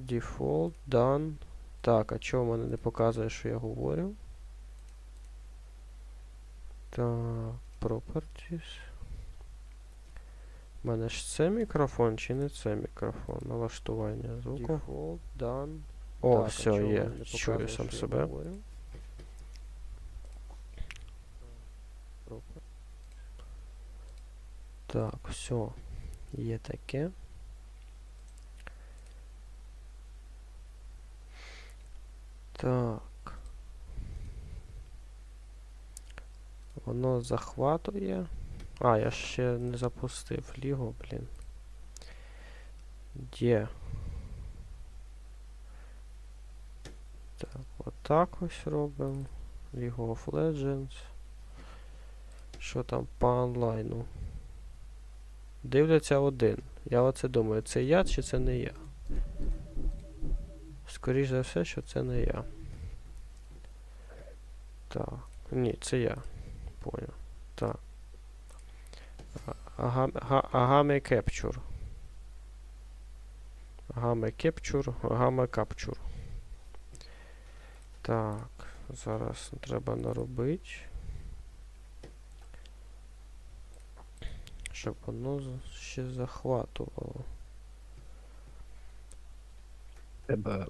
Default, done. Так, а чого в мене не показує, що я говорю? Так, properties. У мене ж це мікрофон чи не це мікрофон? Налаштування звуку. Default, done. О, Так, все, є. не Чую сам себе. говорю? Так, все. Є таке. Так. Воно захватує. А, я ще не запустив лігу, блін. Де? Так, отак ось робимо. League of Legends. Що там по онлайну? Дивляться один. Я оце думаю, це я чи це не я? Скоріш за все, що це не я. Так. Ні, це я. Поняв. Так. Агаме ага, Агаме Capture. Агаме Capture. Так, зараз треба наробити. Щоб воно ще захватувало. Тебе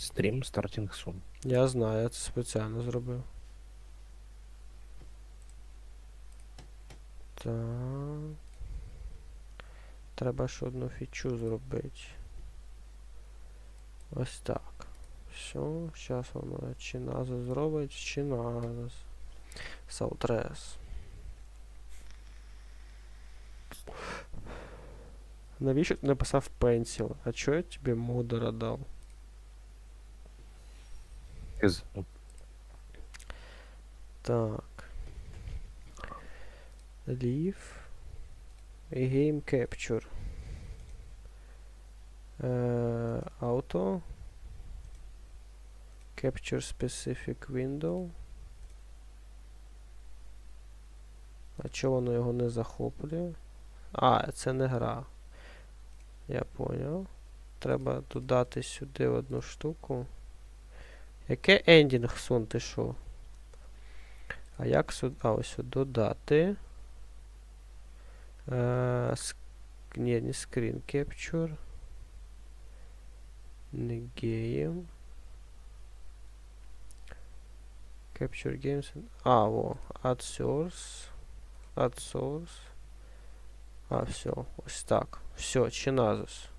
стрім стартінг soon. Я знаю, я це спеціально зробив. Так. Треба ще одну фічу зробити. Ось так. Все, зараз воно чи назва зробить, чи назва. Саутрес. Навіщо ти написав пенсіл? А чого я тобі модера дав? Із Так. Leave. Game capture. Е, auto. Capture specific window. А чого воно його не захоплює? А, це не гра. Я поняв. Треба додати сюди одну штуку. Яке ендінг сон, ти що? А як сюди? А, ось сюди додати. Е, ск... Ні, не screen capture. Не game. Capture games. А, во. Add source. Add source. А, все. Ось так. Все, чи назис.